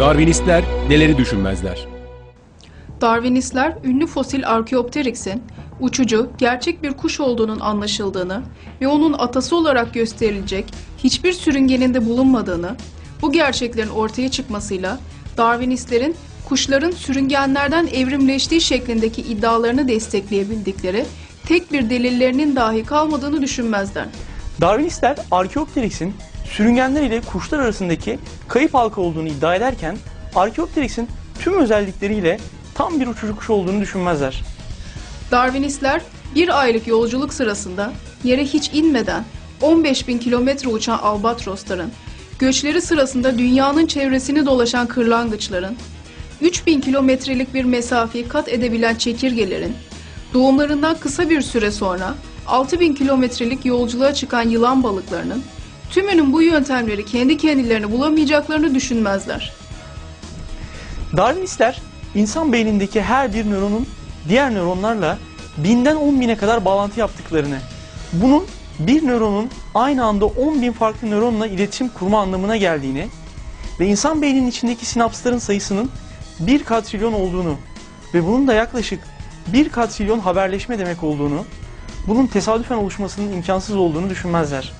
Darwinistler neleri düşünmezler? Darwinistler ünlü fosil Archaeopteryx'in uçucu, gerçek bir kuş olduğunun anlaşıldığını ve onun atası olarak gösterilecek hiçbir sürüngenin de bulunmadığını, bu gerçeklerin ortaya çıkmasıyla Darwinistlerin kuşların sürüngenlerden evrimleştiği şeklindeki iddialarını destekleyebildikleri tek bir delillerinin dahi kalmadığını düşünmezler. Darwinistler Archaeopteryx'in sürüngenler ile kuşlar arasındaki kayıp halka olduğunu iddia ederken Archaeopteryx'in tüm özellikleriyle tam bir uçucu kuş olduğunu düşünmezler. Darwinistler bir aylık yolculuk sırasında yere hiç inmeden 15 bin kilometre uçan albatrosların, göçleri sırasında dünyanın çevresini dolaşan kırlangıçların, 3000 kilometrelik bir mesafeyi kat edebilen çekirgelerin, doğumlarından kısa bir süre sonra 6000 kilometrelik yolculuğa çıkan yılan balıklarının, tümünün bu yöntemleri kendi kendilerini bulamayacaklarını düşünmezler. Darwinistler insan beynindeki her bir nöronun diğer nöronlarla binden 10 bine kadar bağlantı yaptıklarını, bunun bir nöronun aynı anda 10 bin farklı nöronla iletişim kurma anlamına geldiğini ve insan beyninin içindeki sinapsların sayısının 1 katrilyon olduğunu ve bunun da yaklaşık 1 katrilyon haberleşme demek olduğunu, bunun tesadüfen oluşmasının imkansız olduğunu düşünmezler.